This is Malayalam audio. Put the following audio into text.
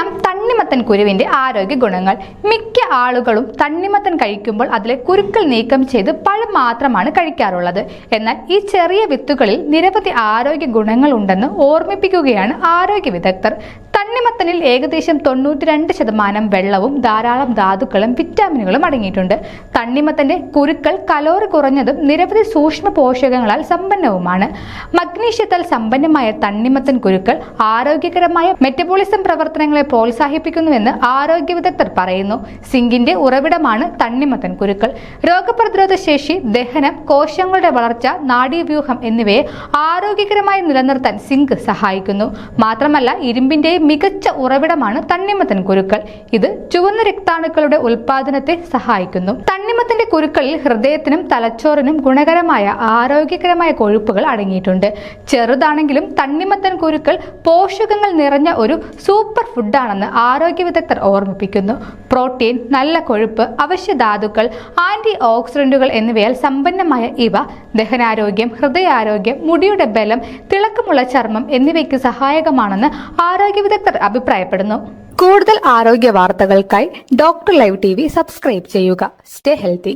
അറിയാം തണ്ണിമത്തൻ കുരുവിന്റെ ആരോഗ്യ ഗുണങ്ങൾ. മിക്ക ആളുകളും തണ്ണിമത്തൻ കഴിക്കുമ്പോൾ അതിലെ കുരുക്കൾ നീക്കം ചെയ്ത് പഴം മാത്രമാണ് കഴിക്കാറുള്ളത്. എന്നാൽ ഈ ചെറിയ വിത്തുകളിൽ നിരവധി ആരോഗ്യ ഗുണങ്ങൾ ഉണ്ടെന്ന് ഓർമ്മിപ്പിക്കുകയാണ് ആരോഗ്യ വിദഗ്ധർ. തണ്ണിമത്തനിൽ ഏകദേശം തൊണ്ണൂറ്റി രണ്ട് ശതമാനം വെള്ളവും ധാരാളം ധാതുക്കളും വിറ്റാമിനുകളും അടങ്ങിയിട്ടുണ്ട്. തണ്ണിമത്തന്റെ കുരുക്കൾ കലോറി കുറഞ്ഞതും നിരവധി സൂക്ഷ്മ പോഷകങ്ങളാൽ സമ്പന്നവുമാണ്. മഗ്നീഷ്യത്താൽ സമ്പന്നമായ തണ്ണിമത്തൻ കുരുക്കൾ ആരോഗ്യകരമായ മെറ്റബോളിസം പ്രവർത്തനങ്ങളെ പ്രോത്സാഹിപ്പിക്കുന്നുവെന്ന് ആരോഗ്യ വിദഗ്ധർ പറയുന്നു. സിങ്കിന്റെ ഉറവിടമാണ് തണ്ണിമത്തൻ കുരുക്കൾ. രോഗപ്രതിരോധ ശേഷി ദഹനം കോശങ്ങളുടെ വളർച്ച നാഡീവ്യൂഹം എന്നിവയെ ആരോഗ്യകരമായി നിലനിർത്താൻ സിങ്ക് സഹായിക്കുന്നു. മാത്രമല്ല ഇരുമ്പിന്റെയും മികച്ച ഉറവിടമാണ് തണ്ണിമത്തൻ കുരുക്കൾ. ഇത് ചുവന്ന രക്താണുക്കളുടെ ഉൽപാദനത്തെ സഹായിക്കുന്നു. തണ്ണിമത്തിന്റെ കുരുക്കളിൽ ഹൃദയത്തിനും തലച്ചോറിനും ഗുണകരമായ ആരോഗ്യകരമായ കൊഴുപ്പുകൾ അടങ്ങിയിട്ടുണ്ട്. ചെറുതാണെങ്കിലും തണ്ണിമത്തൻ കുരുക്കൾ പോഷകങ്ങൾ നിറഞ്ഞ ഒരു സൂപ്പർ ഫുഡാണെന്ന് ആരോഗ്യ വിദഗ്ധർ ഓർമ്മിപ്പിക്കുന്നു. പ്രോട്ടീൻ നല്ല കൊഴുപ്പ് അവശ്യ ധാതുക്കൾ ആന്റി ഓക്സിഡന്റുകൾ എന്നിവയാൽ സമ്പന്നമായ ഇവ ദഹനാരോഗ്യം ഹൃദയാരോഗ്യം മുടിയുടെ ബലം തിളക്കമുള്ള ചർമ്മം എന്നിവയ്ക്ക് സഹായകമാണെന്ന് ആരോഗ്യ വിദഗ്ധർ അഭിപ്രായപ്പെടുന്നു. കൂടുതൽ ആരോഗ്യ വാർത്തകൾക്കായി ഡോക്ടർ ലൈവ് ടി സബ്സ്ക്രൈബ് ചെയ്യുക. Stay healthy.